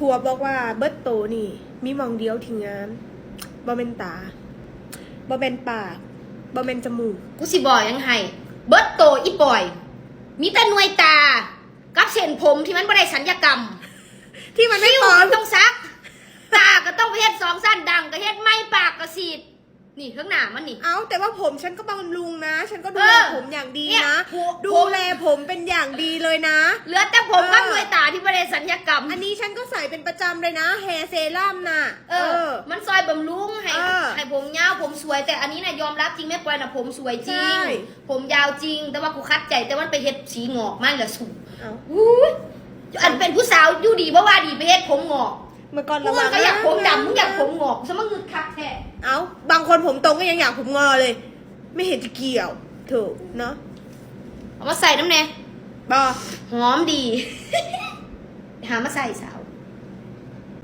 ผัวบอกว่าเบิร์ตโตนี่ มีหมองเดียวที่งามบ่เป็นตาบ่เป็นปากบ่เป็นจมูก กูสิบอกยังไงเบิร์ตโตอีปอย มีแต่หน่วยตา กับเส้นผมที่มันบ่ได้สัญญกรรม ที่มันไม่คิ้วปลอมก็ต้องซัก ตาก็ต้องไปเฮ็ดสองสั้นดังก็เฮ็ดไม่ปากก็สีด นี่ข้างหน้ามันนี่ เอาแต่ว่าผมฉันก็บำรุงนะ ฉันก็ดูแลเออ ผมอย่างดีเนี่ยนะ ผมดูแลผมเป็นอย่างดีเลยนะ เหลือแต่ผมกับเออหน่วยตาที่บ่ได้สัญญกรรม อันนี้ฉันก็ใส่เป็นประจำเลยนะ แฮร์เซรั่มน่ะ เออ มันซอยบำรุงให้เออให้ผมยาวผมสวย แต่อันนี้นะยอมรับจริงแม่ปอยนะผมสวยจริใช่งผมยาวจริง แต่ว่ากูคัดใจแต่ว่าไปเฮ็ดสีงอกมันละสูงเอาอุ้ยอันเป็นผู้สาวอยู่ดีเพราะว่าดีไปเฮ็ดผมงอกเมื่อก่อนมึระงวังก็อยากผมนะดำมึงอยาก คนผมตรงก็ยังอยากผมงอเลย ไม่เห็นจะเกี่ยวถูกเนาะเอามาใส่น้ำแน่บอหอมดี หามาใส่สาว